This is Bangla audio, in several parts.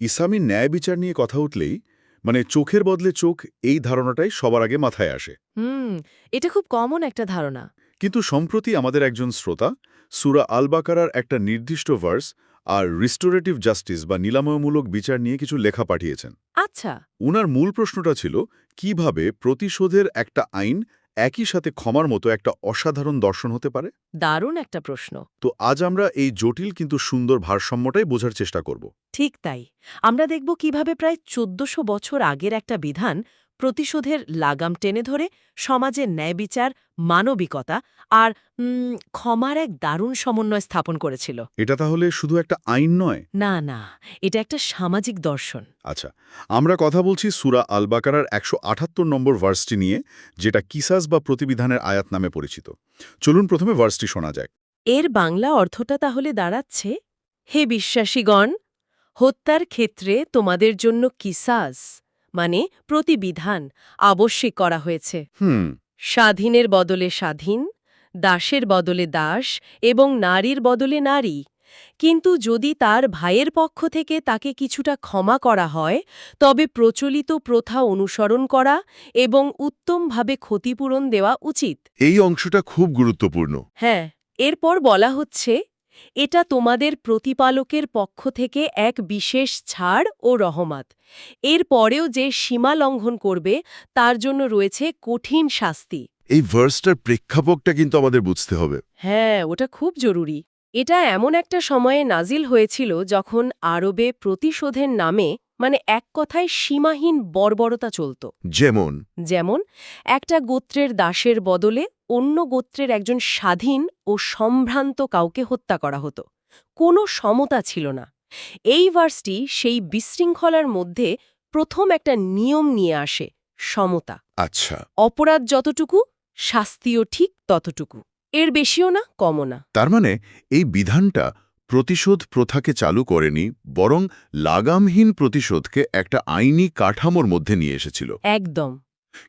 ইসলামী ন্যায় বিচার নিয়ে কথা উঠলেই মানে চোখের বদলে চোখ এই ধারণাটাই সবার আগে মাথায় আসে। হুম এটা খুব কমন একটা ধারণা। কিন্তু সম্প্রতি আমাদের একজন শ্রোতা সুরা আল বাকারার একটা নির্দিষ্ট ভার্স আর রিস্টোরেটিভ জাস্টিস বা নিলাময়মূলক বিচার নিয়ে কিছু লেখা পাঠিয়েছেন। আচ্ছা। উনার মূল প্রশ্নটা ছিল কীভাবে প্রতিশোধের একটা আইন একই সাথে ক্ষমার মতো একটা অসাধারণ দর্শন হতে পারে? দারুণ একটা প্রশ্ন। তো আজ আমরা এই জটিল কিন্তু সুন্দর ভারসাম্যটাই বোঝার চেষ্টা করব। ঠিক তাই। আমরা দেখব কীভাবে প্রায় চোদ্দশো বছর আগের একটা বিধান প্রতিশোধের লাগাম টেনে ধরে সমাজের ন্যায় বিচার মানবিকতা আর ক্ষমার এক দারুণ সমন্বয় স্থাপন করেছিল। এটা তাহলে শুধু একটা আইন নয়? না না এটা একটা সামাজিক দর্শন। আচ্ছা আমরা কথা বলছি সুরা আল বাকারার একশো আঠাত্তর নম্বর ভার্সটি নিয়ে যেটা কিসাস বা প্রতিবিধানের আয়াত নামে পরিচিত। চলুন প্রথমে ভার্সটি শোনা যাক। এর বাংলা অর্থটা তাহলে দাঁড়াচ্ছে হে বিশ্বাসীগণ হত্যার ক্ষেত্রে তোমাদের জন্য কিসাস মানে প্রতিবিধান আবশ্যিক করা হয়েছে। হুম। স্বাধীনের বদলে স্বাধীন দাসের বদলে দাস এবং নারীর বদলে নারী। কিন্তু যদি তার ভাইয়ের পক্ষ থেকে তাকে কিছুটা ক্ষমা করা হয় তবে প্রচলিত প্রথা অনুসরণ করা এবং উত্তমভাবে ক্ষতিপূরণ দেওয়া উচিত। এই অংশটা খুব গুরুত্বপূর্ণ। হ্যাঁ এরপর বলা হচ্ছে এটা তোমাদের প্রতিপালকের পক্ষ থেকে এক বিশেষ ছাড় ও রহমত। এর পরেও যে সীমা লঙ্ঘন করবে তার জন্য রয়েছে কঠিন শাস্তি। এই ভার্সটার প্রেক্ষাপকটা কিন্তু আমাদের বুঝতে হবে। হ্যাঁ ওটা খুব জরুরি। এটা এমন একটা সময়ে নাজিল হয়েছিল যখন আরবে প্রতিশোধের নামে মানে এক কথায় সীমাহীন বর্বরতা চলত। যেমন? যেমন একটা গোত্রের দাসের বদলে অন্য গোত্রের একজন স্বাধীন ও সম্ভ্রান্ত কাউকে হত্যা করা হতো। কোনো সমতা ছিল না। এই ভার্সটি সেই বিশৃঙ্খলার মধ্যে প্রথম একটা নিয়ম নিয়ে আসে সমতা। আচ্ছা। অপরাধ যতটুকু শাস্তিও ঠিক ততটুকু। এর বেশিও না কমও না। তার মানে এই বিধানটা প্রতিশোধ প্রথাকে চালু করেনি বরং লাগামহীন প্রতিশোধকে একটা আইনি কাঠামোর মধ্যে নিয়ে এসেছিল। একদম।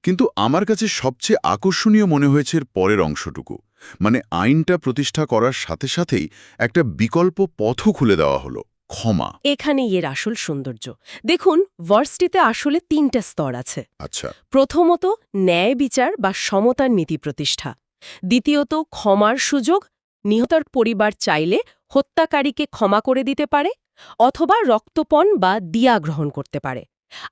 কিন্তু আমার কাছে সবচেয়ে আকর্ষণীয় মনে হয়েছে এর পরের অংশটুকু। মানে আইনটা প্রতিষ্ঠা করার সাথে সাথেই একটা বিকল্প পথও খুলে দেওয়া হলো ক্ষমা। এখানেই এর আসল সৌন্দর্য। দেখুন ভার্সটিতে আসলে তিনটা স্তর আছে। আচ্ছা। প্রথমত ন্যায় বিচার বা সমতার নীতি প্রতিষ্ঠা। দ্বিতীয়ত ক্ষমার সুযোগ। নিহতার পরিবার চাইলে হত্যাকারীকে ক্ষমা করে দিতে পারে অথবা রক্তপণ বা দিয়া গ্রহণ করতে পারে।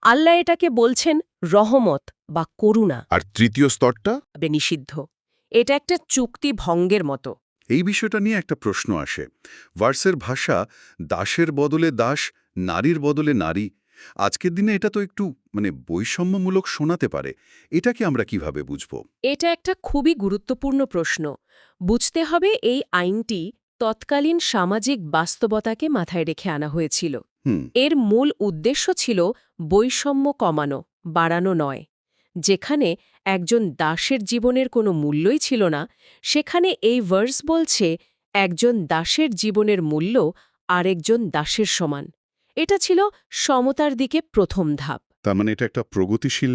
আল্লাহ এটাকে বলছেন রহমত বা করুণা। আর তৃতীয় স্তরটা? নিষিদ্ধ। এটা একটা চুক্তি ভঙ্গের মতো। এই বিষয়টা নিয়ে একটা প্রশ্ন আসে। ভার্সের ভাষা দাসের বদলে দাস নারীর বদলে নারী। আজকের দিনে এটা তো একটু মানে বৈষম্যমূলক শোনাতে পারে। এটাকে আমরা কীভাবে বুঝব? এটা একটা খুবই গুরুত্বপূর্ণ প্রশ্ন। বুঝতে হবে এই আইনটি তৎকালীন সামাজিক বাস্তবতাকে মাথায় রেখে আনা হয়েছিল। এর মূল উদ্দেশ্য ছিল বৈষম্য কমানো বাড়ানো নয়। যেখানে একজন দাসের জীবনের কোনো মূল্যই ছিল না সেখানে এই ভার্স বলছে একজন দাসের জীবনের মূল্য আরেকজন দাসের সমান। এটা ছিল সমতার দিকে প্রথম ধাপ। তার মানে এটা একটা প্রগতিশীল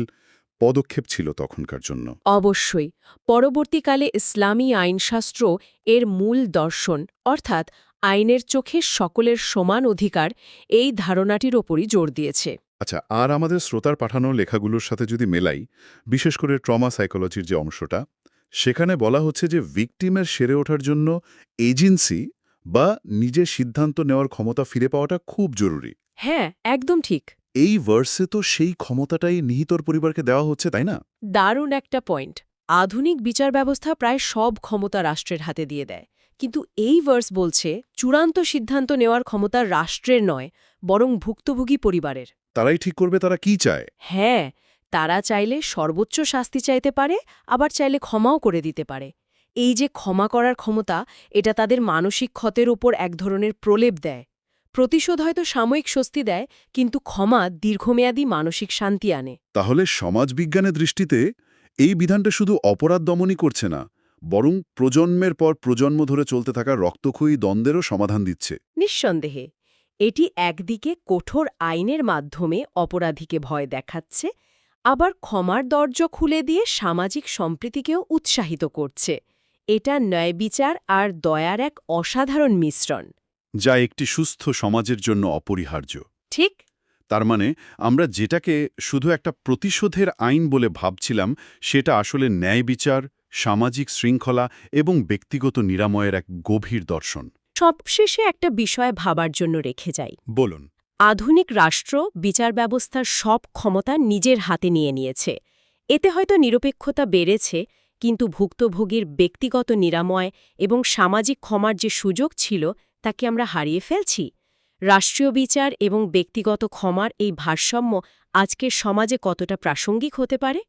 পদক্ষেপ ছিল তখনকার জন্য। অবশ্যই পরবর্তীকালে ইসলামী আইনশাস্ত্র এর মূল দর্শন অর্থাৎ আইনের চোখে সকলের সমান অধিকার এই ধারণাটির ওপরই জোর দিয়েছে। আচ্ছা আর আমাদের শ্রোতার পাঠানো লেখাগুলোর সাথে যদি মেলাই বিশেষ করে ট্রমা সাইকোলজির যে অংশটা সেখানে বলা হচ্ছে যে ভিকটিমের সেরে ওঠার জন্য এজেন্সি বা নিজের সিদ্ধান্ত নেওয়ার ক্ষমতা ফিরে পাওয়াটা খুব জরুরি। হ্যাঁ একদম ঠিক। এই ভার্সে তো সেই ক্ষমতাটাই নিহিতর পরিবারকে দেওয়া হচ্ছে তাই না? দারুণ একটা পয়েন্ট আধুনিক বিচার ব্যবস্থা প্রায় সব ক্ষমতা রাষ্ট্রের হাতে দিয়ে দেয়। কিন্তু এই ভার্স বলছে চূড়ান্ত সিদ্ধান্ত নেওয়ার ক্ষমতা রাষ্ট্রের নয় বরং ভুক্তভোগী পরিবারের। তারাই ঠিক করবে তারা কি চায়? হ্যাঁ তারা চাইলে সর্বোচ্চ শাস্তি চাইতে পারে আবার চাইলে ক্ষমাও করে দিতে পারে। এই যে ক্ষমা করার ক্ষমতা এটা তাদের মানসিক ক্ষতের ওপর এক ধরনের প্রলেপ দেয়। প্রতিশোধ হয়তো সাময়িক স্বস্তি দেয় কিন্তু ক্ষমা দীর্ঘমেয়াদী মানসিক শান্তি আনে। তাহলে সমাজবিজ্ঞানের দৃষ্টিতে এই বিধানটা শুধু অপরাধ দমনই করছে না বরং প্রজন্মের পর প্রজন্ম ধরে চলতে থাকা রক্তক্ষয়ী দ্বন্দ্বেরও সমাধান দিচ্ছে। নিঃসন্দেহে এটি একদিকে কঠোর আইনের মাধ্যমে অপরাধীকে ভয় দেখাচ্ছে আবার ক্ষমার দরজা খুলে দিয়ে সামাজিক সম্প্রীতিকেও উৎসাহিত করছে। এটা ন্যায় বিচার আর দয়ার এক অসাধারণ মিশ্রণ। যা একটি সুস্থ সমাজের জন্য অপরিহার্য। ঠিক। তার মানে আমরা যেটাকে শুধু একটা প্রতিশোধের আইন বলে ভাবছিলাম সেটা আসলে ন্যায় বিচার সামাজিক শৃঙ্খলা এবং ব্যক্তিগত নিরাময়ের এক গভীর দর্শন। সবশেষে একটা বিষয় ভাবার জন্য রেখে যাই। বলুন। আধুনিক রাষ্ট্র বিচার ব্যবস্থার সব ক্ষমতা নিজের হাতে নিয়ে নিয়েছে। এতে হয়তো নিরপেক্ষতা বেড়েছে কিন্তু ভুক্তভোগীর ব্যক্তিগত নিরাময় এবং সামাজিক ক্ষমার যে সুযোগ ছিল তাকে আমরা হারিয়ে ফেলছি? রাষ্ট্রীয় বিচার এবং ব্যক্তিগত ক্ষমার এই ভারসাম্য আজকের সমাজে কতটা প্রাসঙ্গিক হতে পারে?